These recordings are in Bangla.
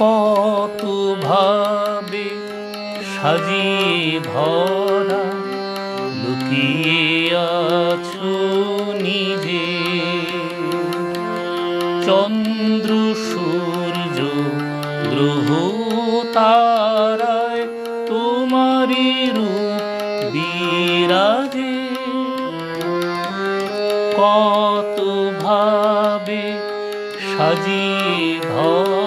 কত ভাবে সাজিয়ে ভরা লুকিয়ে আছো নিজে। চন্দ্র, সূর্য, গ্রহ তারায় তোমারি রূপ বিরাজে। কত ভাবে সাজিয়ে ভরা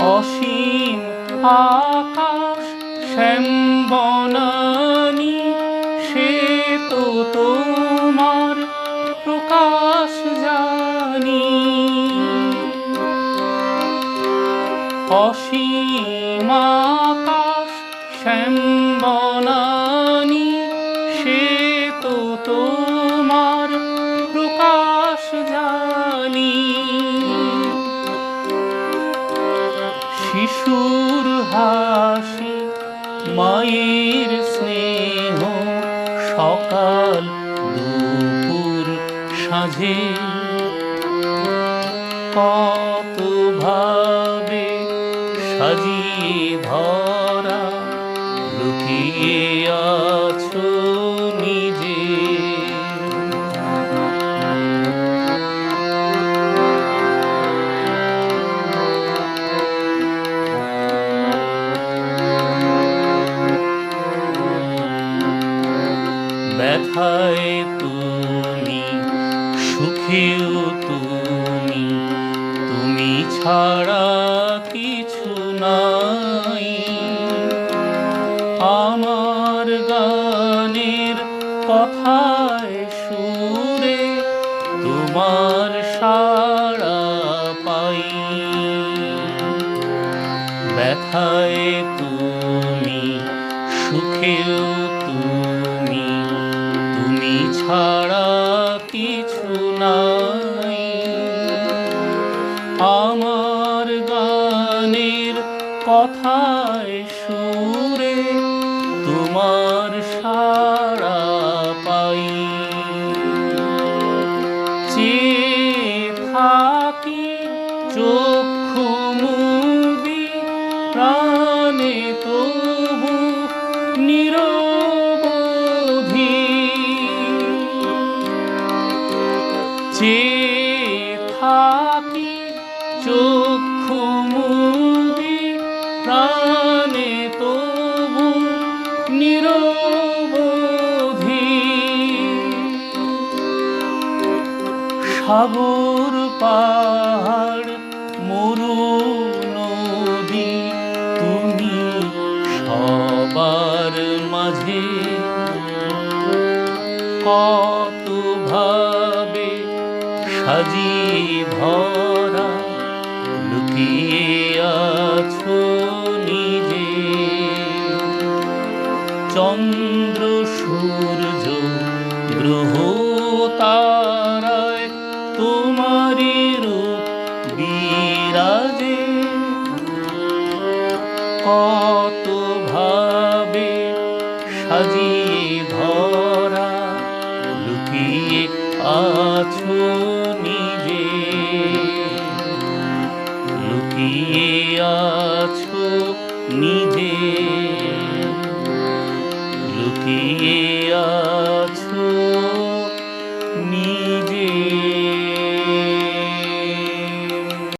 অসীম আকাশ শ্যাম্বনানি সে তো তোমার প্রকাশ জানি। অসীম আকাশ শ্যামবনানি শিশুর হাসি মায়ের স্নেহ সকাল দুপুর সাঁঝে। কত ভাবে সাজিয়ে ধরা লুকিয়ে আছো ব্যথায় তুমি, সুখেও তুমি তুমি ছাড়া কিছু নাই। আমার গানের কথায় সুরে তোমার সাড়া পাই। ব্যথায় তুমি, সুখেও কিছু নাই। আমার গানের কথায় সুরে তোমার সাড়া পাই। চেয়ে থাকি চক্ষু মুদি, প্রাণে তবু চেয়ে থাকি চক্ষু মুদি প্রাণে তবু নিরবধি। সাগর পাহাড় সাজিয়ে ভরা লুকিয়ে আছো নিজে। চন্দ্র, সূর্য, গ্রহ তারায় তোমারি রূপ বিরাজে। কত ভাবে সাজিয়ে আছো নিজে। লুকিয়ে আছো নিজে। লুকিয়ে আছো নিজে।